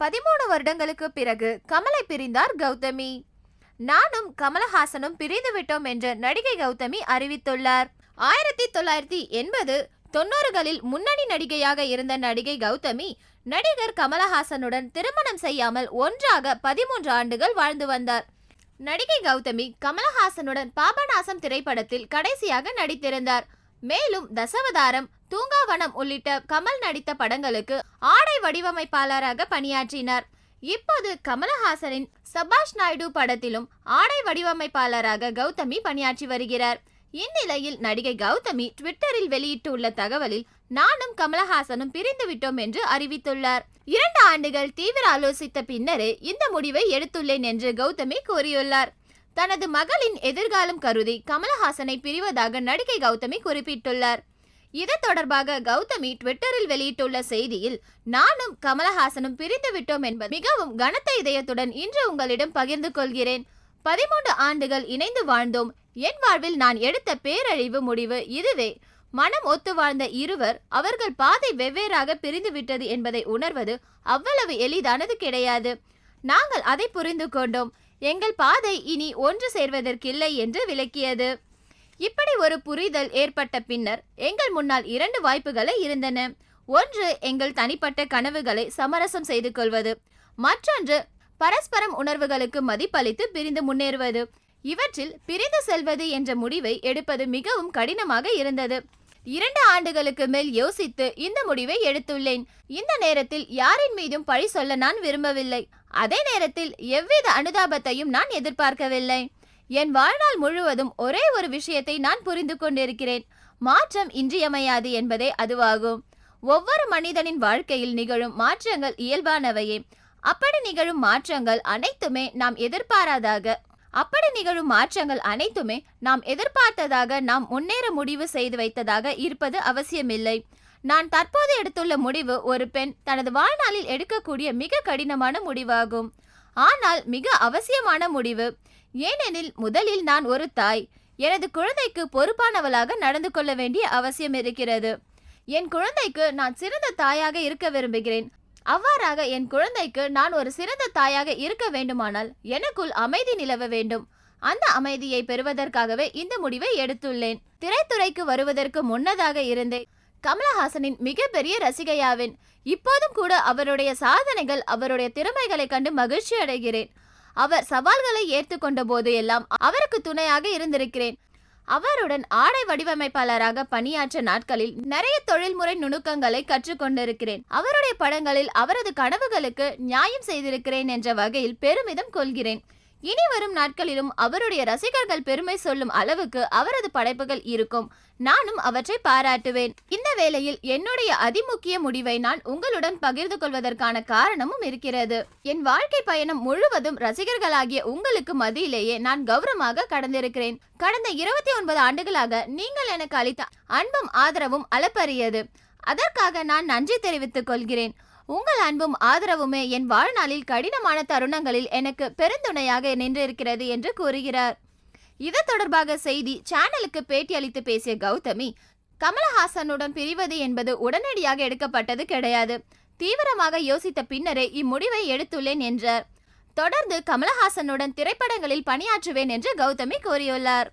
பதிமூணு வருடங்களுக்கு பிறகு கமலை பிரிந்தார் கௌதமி. நானும் கமலஹாசனும் பிரிந்து விட்டோம் என்று நடிகை கௌதமி அறிவித்துள்ளார். ஆயிரத்தி தொள்ளாயிரத்தி எண்பது தொண்ணூறுகளில் முன்னணி நடிகையாக இருந்த நடிகை கௌதமி நடிகர் கமலஹாசனுடன் திருமணம் செய்யாமல் ஒன்றாக பதிமூன்று ஆண்டுகள் வாழ்ந்து வந்தார். நடிகை கௌதமி கமலஹாசனுடன் பாபநாசம் திரைப்படத்தில் கடைசியாக நடித்திருந்தார். மேலும் தசவதாரம் தூங்காவனம் உள்ளிட்ட கமல் நடித்த படங்களுக்கு ஆடை வடிவமைப்பாளராக பணியாற்றினார். இப்போது கமலஹாசனின் சபாஷ் நாயுடு படத்திலும் ஆடை வடிவமைப்பாளராக கௌதமி பணியாற்றி வருகிறார். இந்நிலையில் நடிகை கௌதமி ட்விட்டரில் வெளியிட்டுள்ள தகவலில் நானும் கமலஹாசனும் பிரிந்து விட்டோம் என்று அறிவித்துள்ளார். இரண்டு ஆண்டுகள் தீவிர ஆலோசித்த பின்னரே இந்த முடிவை எடுத்துள்ளேன் என்று கௌதமி கூறியுள்ளார். தனது மகளின் எதிர்காலம் கருதி கமலஹாசனை பிரிவதாக நடிகை கௌதமி குறிப்பிட்டுள்ளார். இது தொடர்பாக கௌதமி ட்விட்டரில் வெளியிட்டுள்ள செய்தியில் நானும் கமலஹாசனும் பிரிந்து விட்டோம் என்பது மிகவும் கனத்த இதயத்துடன் இன்று உங்களிடம் பகிர்ந்து கொள்கிறேன். பதிமூன்று ஆண்டுகள் இணைந்து வாழ்ந்தோம். என் வாழ்வில் நான் எடுத்த பேரழிவு முடிவு இதுவே. மனம் ஒத்து வாழ்ந்த இருவர் அவர்கள் பாதை வெவ்வேறாக பிரிந்து விட்டது என்பதை உணர்வது அவ்வளவு எளிதானது கிடையாது. நாங்கள் அதை புரிந்து கொண்டோம். எங்கள் பாதை இனி ஒன்று சேர்வதற்கில்லை என்று விளக்கியது. இப்படி ஒரு புரிதல் ஏற்பட்ட பின்னர் எங்கள் முன்னால் இரண்டு வாய்ப்புகளை இருந்தன. ஒன்று எங்கள் தனிப்பட்ட கனவுகளை சமரசம் செய்து கொள்வது. மற்றொன்று பரஸ்பரம் உணர்வுகளுக்கு மதிப்பளித்து பிரிந்து முன்னேறுவது. இவற்றில் பிரிந்து செல்வது என்ற முடிவை எடுப்பது மிகவும் கடினமாக இருந்தது. இரண்டு ஆண்டுகளுக்கு மேல் யோசித்து இந்த முடிவை எடுத்துள்ளேன். இந்த நேரத்தில் யாரின் மீதும் பழி சொல்ல நான் விரும்பவில்லை. அதே நேரத்தில் எவ்வித அனுதாபத்தையும் நான் எதிர்பார்க்கவில்லை. என் வாழ்நாள் முழுவதும் ஒரே ஒரு விஷயத்தை நான் புரிந்து கொண்டிருக்கிறேன். மாற்றம் இன்றியமையாது என்பதே அதுவாகும். ஒவ்வொரு மனிதனின் வாழ்க்கையில் நிகழும் மாற்றங்கள் இயல்பானவையே. அப்படி நிகழும் மாற்றங்கள் அனைத்துமே நாம் எதிர்பாராதாக. அப்படி நிகழும் மாற்றங்கள் அனைத்துமே நாம் எதிர்பார்த்ததாக நாம் முன்னேற முடிவு செய்து வைத்ததாக இருப்பது அவசியமில்லை. நான் தற்போது எடுத்துள்ள முடிவு ஒரு பெண் தனது வாழ்நாளில் எடுக்கக்கூடிய மிக கடினமான முடிவாகும். ஆனால் மிக அவசியமான முடிவு. ஏனெனில் முதலில் நான் ஒரு தாய். எனது குழந்தைக்கு பொறுப்பானவளாக நடந்து கொள்ள வேண்டிய அவசியம் இருக்கிறது. என் குழந்தைக்கு நான் சிறந்த தாயாக இருக்க விரும்புகிறேன். அவ்வாறாக என் குழந்தைக்கு நான் ஒரு சிறந்த தாயாக இருக்க வேண்டுமானால் எனக்குள் அமைதி நிலவ வேண்டும். அந்த அமைதியை பெறுவதற்காகவே இந்த முடிவை எடுத்துள்ளேன். திரைத்துறைக்கு வருவதற்கு முன்னதாக இருந்தேன் கமலஹாசனின் மிகப்பெரிய ரசிகையாவேன். இப்போதும் கூட அவருடைய சாதனைகள் அவருடைய திறமைகளை கண்டு மகிழ்ச்சி அடைகிறேன். அவர் சவால்களை ஏற்றுக்கொண்ட போது எல்லாம் அவருக்கு துணையாக இருந்திருக்கிறேன். அவருடன் ஆடை வடிவமைப்பாளராக பணியாற்ற நாட்களில் நிறைய தொழில்முறை நுணுக்கங்களை கற்றுக்கொண்டிருக்கிறேன். அவருடைய படங்களில் அவரது கனவுகளுக்கு நியாயம் செய்திருக்கிறேன் என்ற வகையில் பெருமிதம் கொள்கிறேன். இனி வரும் நாட்களிலும் அவருடைய ரசிகர்கள் பெருமை சொல்லும் அளவுக்கு அவரது படைப்புகள் இருக்கும். நானும் அவற்றை பாராட்டுவேன். இந்த வேளையில் என்னுடைய அதிமுக்கிய முடிவை நான் உங்களுடன் பகிர்ந்து கொள்வதற்கான காரணமும் இருக்கிறது. என் வாழ்க்கை பயணம் முழுவதும் ரசிகர்களாகிய உங்களுக்கு மதியிலேயே நான் கௌரவமாக கடந்திருக்கிறேன். கடந்த இருபத்தி ஒன்பது ஆண்டுகளாக நீங்கள் எனக்கு அளித்த அன்பும் ஆதரவும் அளப்பரியது. அதற்காக நான் நன்றி தெரிவித்துக் கொள்கிறேன். உங்கள் அன்பும் ஆதரவுமே என் வாழ்நாளில் கடினமான தருணங்களில் எனக்கு பெருந்துணையாக நின்றிருக்கிறது என்று கூறுகிறார். இது தொடர்பாக செய்தி சேனலுக்கு பேட்டி அளித்து பேசிய கௌதமி கமலஹாசனுடன் பிரிவது என்பது உடனடியாக எடுக்கப்பட்டது கிடையாது. தீவிரமாக யோசித்த பின்னரே இம்முடிவை எடுத்துள்ளேன் என்றார். தொடர்ந்து கமலஹாசனுடன் திரைப்படங்களில் பணியாற்றுவேன் என்று கௌதமி கூறியுள்ளார்.